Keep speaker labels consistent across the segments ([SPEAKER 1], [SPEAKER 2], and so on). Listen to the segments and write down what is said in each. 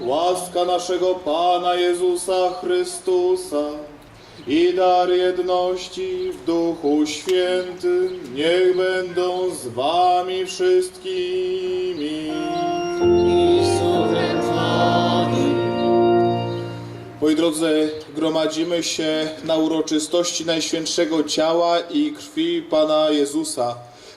[SPEAKER 1] łaska naszego Pana Jezusa Chrystusa i dar jedności w Duchu Świętym niech będą z wami wszystkimi. Moi drodzy, gromadzimy się na uroczystości Najświętszego Ciała i Krwi Pana Jezusa.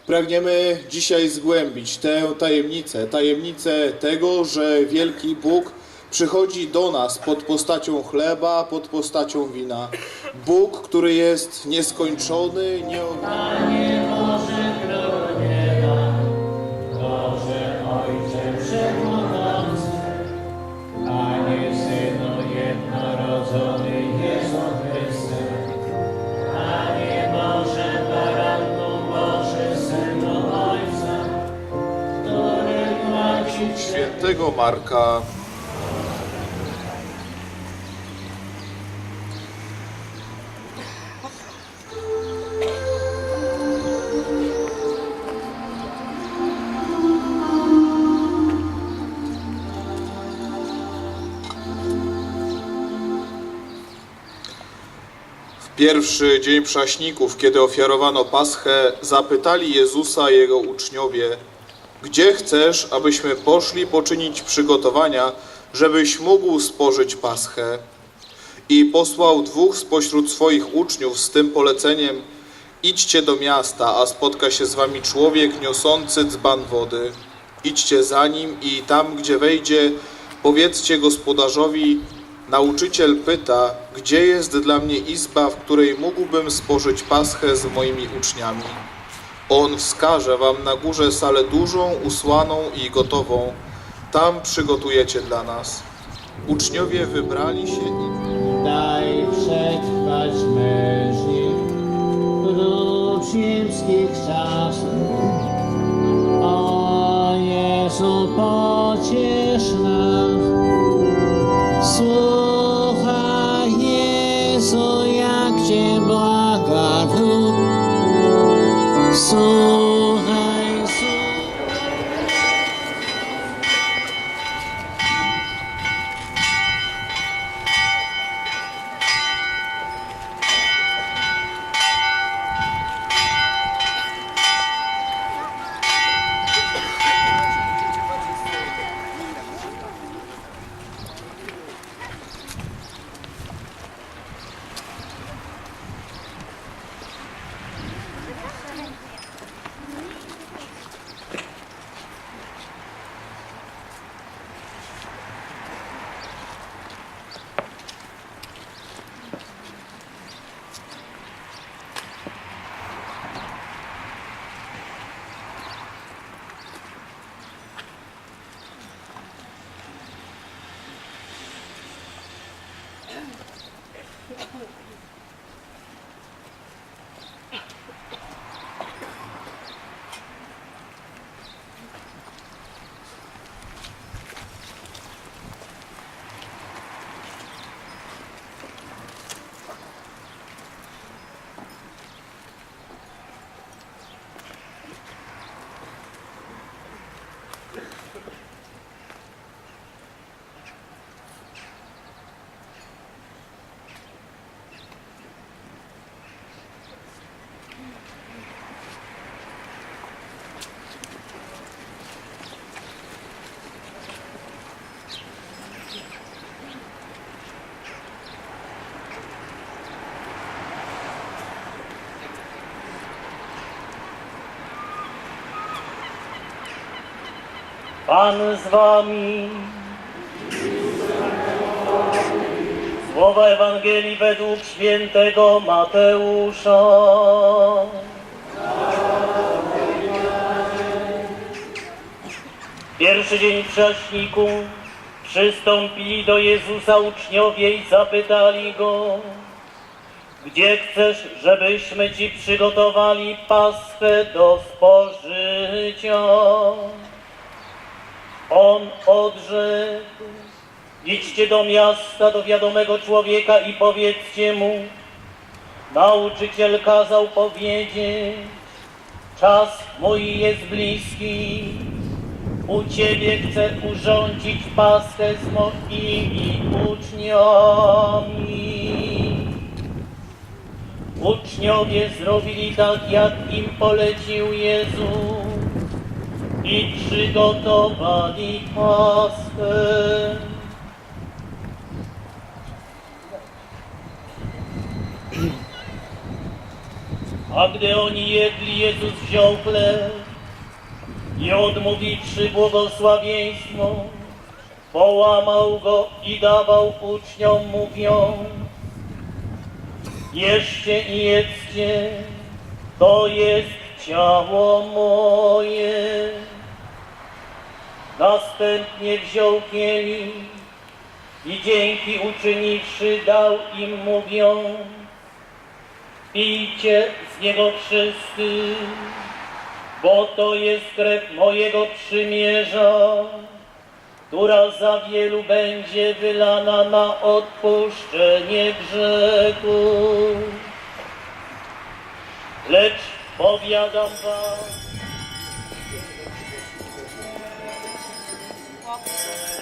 [SPEAKER 1] Pragniemy dzisiaj zgłębić tę tajemnicę, tajemnicę tego, że wielki Bóg przychodzi do nas pod postacią chleba, pod postacią wina. Bóg, który jest nieskończony, nieograniczony. Świętego Marka. W pierwszy dzień prześników, kiedy ofiarowano Paschę, zapytali Jezusa jego uczniowie – gdzie chcesz, abyśmy poszli poczynić przygotowania, żebyś mógł spożyć Paschę? I posłał dwóch spośród swoich uczniów z tym poleceniem: Idźcie do miasta, a spotka się z wami człowiek niosący dzban wody. Idźcie za nim i tam, gdzie wejdzie, powiedzcie gospodarzowi: Nauczyciel pyta, gdzie jest dla mnie izba, w której mógłbym spożyć Paschę z moimi uczniami. On wskaże wam na górze salę dużą, usłaną i gotową. Tam przygotujecie dla nas. Uczniowie wybrali się i
[SPEAKER 2] Daj przetrwać mężnie prócz ziemskich czasów. O Jezu, pociesz So
[SPEAKER 3] Pan z wami. Słowa Ewangelii według świętego Mateusza. Pierwszy dzień prześniku przystąpili do Jezusa uczniowie i zapytali Go, gdzie chcesz, żebyśmy Ci przygotowali paschę do spożycia? On odrzekł, idźcie do miasta, do wiadomego człowieka i powiedzcie mu, nauczyciel kazał powiedzieć, Czas mój jest bliski. U Ciebie chcę urządzić Paschę z moimi uczniami. Uczniowie zrobili tak, jak im polecił Jezus i przygotowali Paschę. A gdy oni jedli, Jezus wziął chleb i odmówiwszy błogosławieństwo, połamał go i dawał uczniom, mówiąc, Jeszcie i jedzcie, to jest ciało moje. Następnie wziął kielich i dzięki uczyniwszy dał im, mówiąc, Pijcie z niego wszyscy, bo to jest krew mojego przymierza, która za wielu będzie wylana na odpuszczenie grzechów. Lecz powiadam wam,
[SPEAKER 1] Pan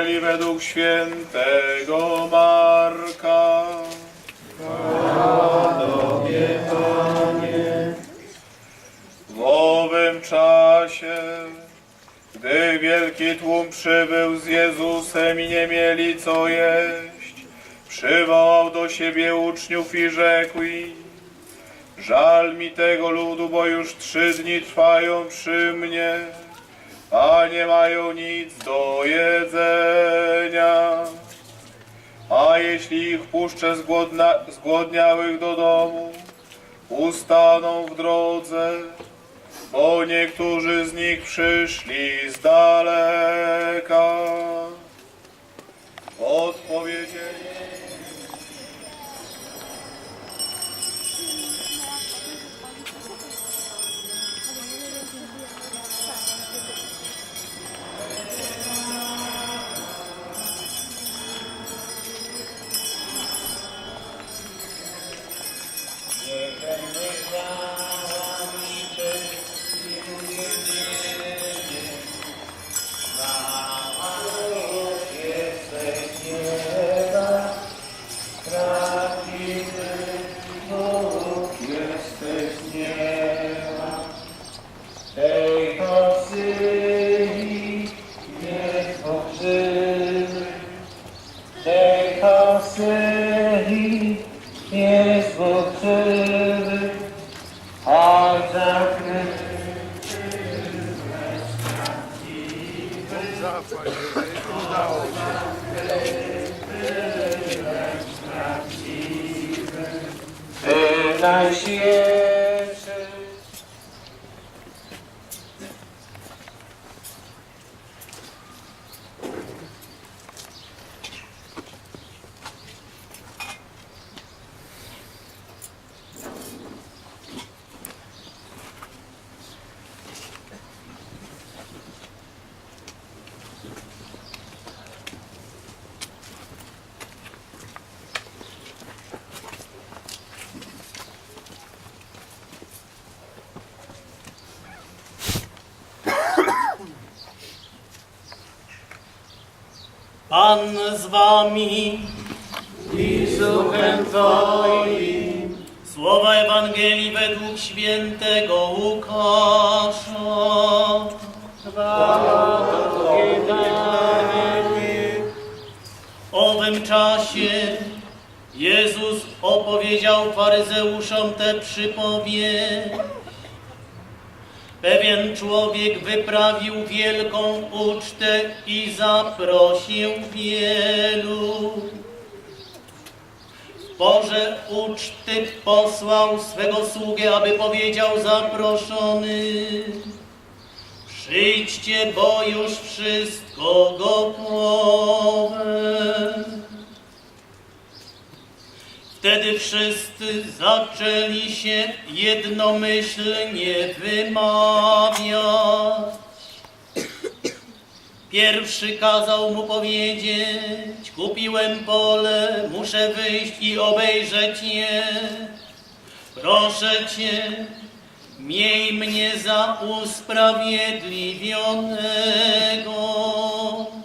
[SPEAKER 1] Ewangelii według świętego Marka. W owym czasie, gdy wielki tłum przybył z Jezusem i nie mieli co jeść, przywołał do siebie uczniów i rzekł im, Żal mi tego ludu, bo już trzy dni trwają przy mnie, a nie mają nic do jedzenia. A jeśli ich puszczę zgłodna, zgłodniałych do domu, ustaną w drodze, bo niektórzy z nich przyszli z daleka. Odpowiedzieli.
[SPEAKER 2] Amen.
[SPEAKER 3] Pan z wami. I z duchem Twoim. Słowa Ewangelii według świętego Łukasza. W owym czasie Jezus opowiedział faryzeuszom tę przypowieść. Pewien człowiek wyprawił wielką ucztę i zaprosił wielu. W porze uczty posłał swego sługę, aby powiedział zaproszony. Przyjdźcie, bo już wszystko gotowe. Wtedy wszyscy zaczęli się jednomyślnie wymawiać. Pierwszy kazał mu powiedzieć, kupiłem pole, muszę wyjść i obejrzeć je. Proszę Cię, miej mnie za usprawiedliwionego.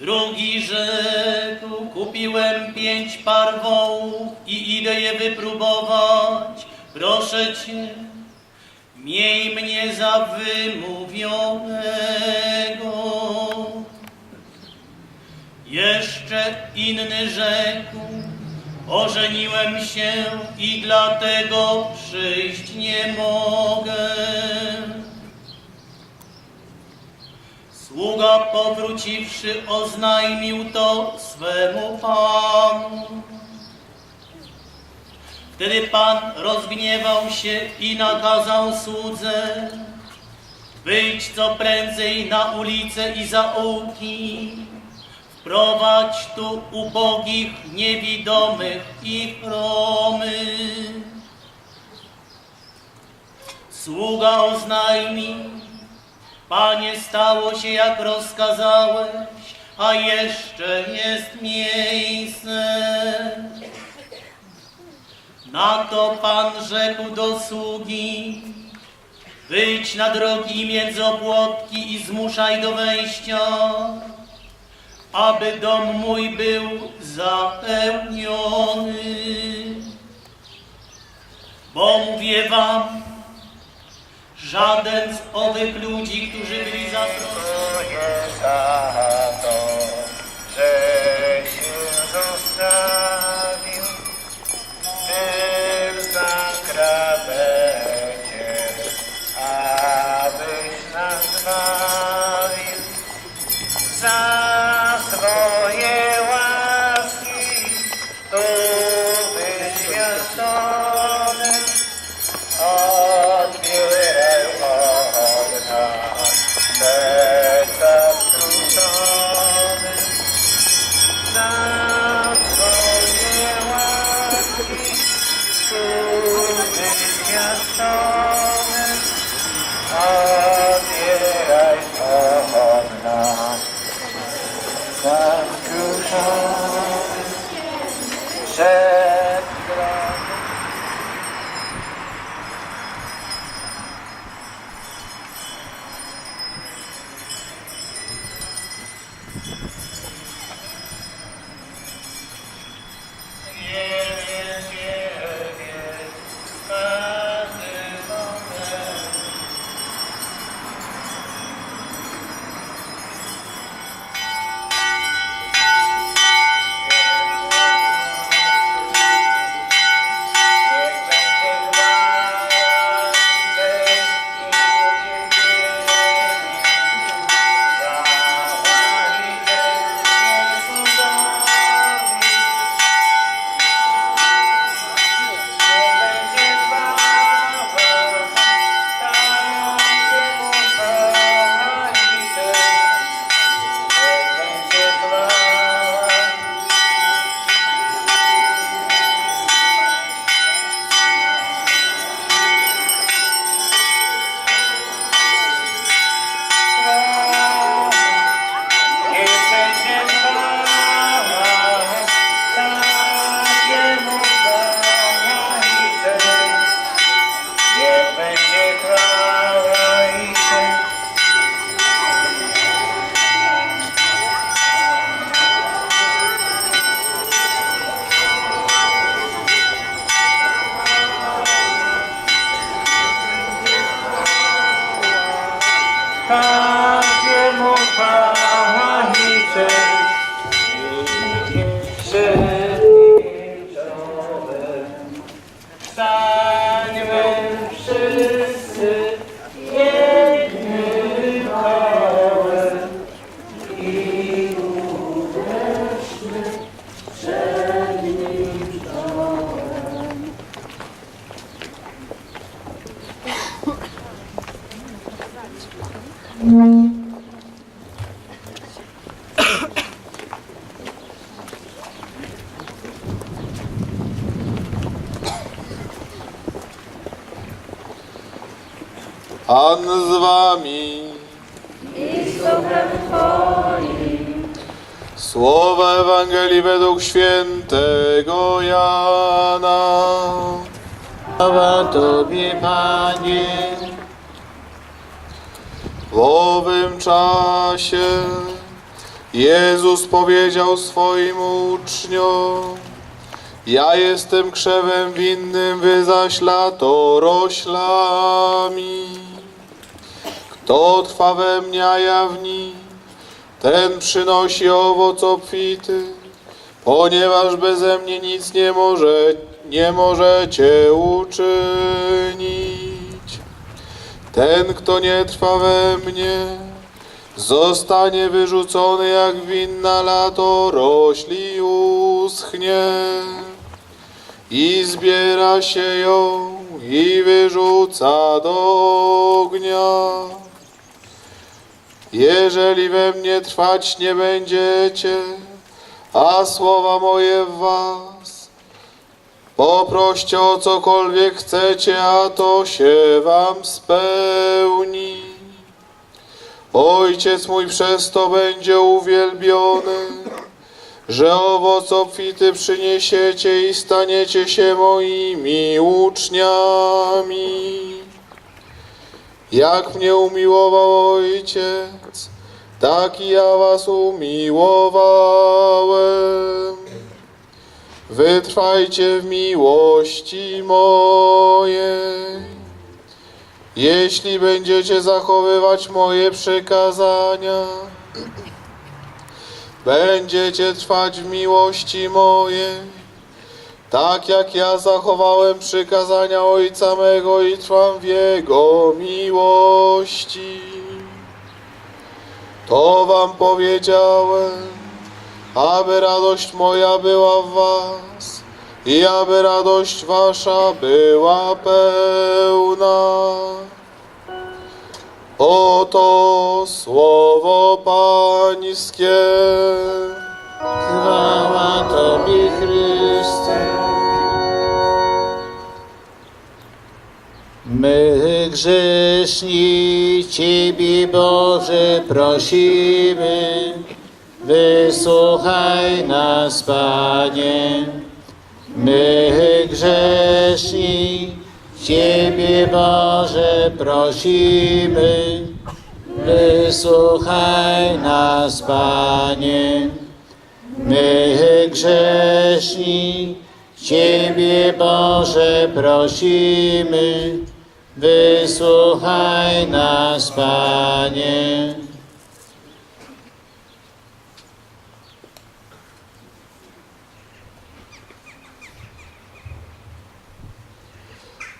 [SPEAKER 3] Drugi rzekł, kupiłem pięć par wołów i idę je wypróbować. Proszę Cię, miej mnie za wymówionego. Jeszcze inny rzekł, ożeniłem się i dlatego przyjść nie mogę. Sługa powróciwszy oznajmił to swemu panu. Wtedy pan rozgniewał się i nakazał słudze wyjdź co prędzej na ulice i zaułki, wprowadź tu ubogich, niewidomych i chromych. Sługa oznajmił, Panie, stało się jak rozkazałeś, a jeszcze jest miejsce. Na to Pan rzekł do sługi, wyjdź na drogi między opłotki i zmuszaj do wejścia, aby dom mój był zapełniony. Bo mówię wam, Żaden z owych ludzi, którzy byli zaproszeni,
[SPEAKER 4] said.
[SPEAKER 1] Pan z wami. Słowa Ewangelii według świętego Jana.
[SPEAKER 2] Chwała Tobie, Panie.
[SPEAKER 1] Owym czasie Jezus powiedział swoim uczniom: Ja jestem krzewem winnym, wy zaś latoroślami. Kto trwa we mnie, a ja w nim, ten przynosi owoc obfity, ponieważ beze mnie nic nie, może, nie możecie uczynić. Ten, kto nie trwa we mnie, zostanie wyrzucony jak winna lato rośli uschnie i zbiera się ją i wyrzuca do ognia. Jeżeli we mnie trwać nie będziecie, a słowa moje w was, Poproście o cokolwiek chcecie, a to się wam spełni. Ojciec mój przez to będzie uwielbiony, że owoc obfity przyniesiecie i staniecie się moimi uczniami. Jak mnie umiłował Ojciec, tak i ja was umiłowałem. Wytrwajcie w miłości mojej. Jeśli będziecie zachowywać moje przykazania, będziecie trwać w miłości mojej, tak jak ja zachowałem przykazania Ojca mego i trwam w Jego miłości. To wam powiedziałem, aby radość moja była w was i aby radość wasza była pełna. Oto słowo Pańskie.
[SPEAKER 2] Chwała Tobie, Chryste. My grzeszni Ciebie, Boże, prosimy, wysłuchaj nas, Panie. My grzeszni Ciebie, Boże, prosimy, wysłuchaj nas, Panie. My grzeszni Ciebie, Boże, prosimy, wysłuchaj nas, Panie.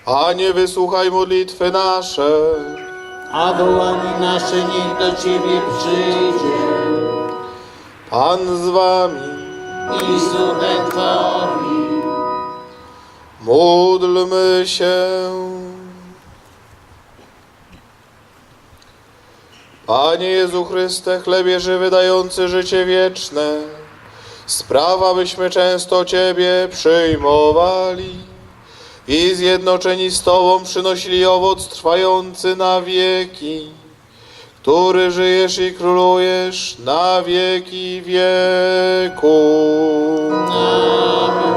[SPEAKER 1] Panie, wysłuchaj modlitwy nasze.
[SPEAKER 2] A wołanie nasze niech do Ciebie przyjdzie
[SPEAKER 1] Pan z wami.
[SPEAKER 2] i z duchem Twoim.
[SPEAKER 1] Módlmy się. Panie Jezu Chryste, chlebie żywy dający życie wieczne, sprawa byśmy często Ciebie przyjmowali i zjednoczeni z Tobą przynosili owoc trwający na wieki, który żyjesz i królujesz na wieki wieku.
[SPEAKER 2] Amen.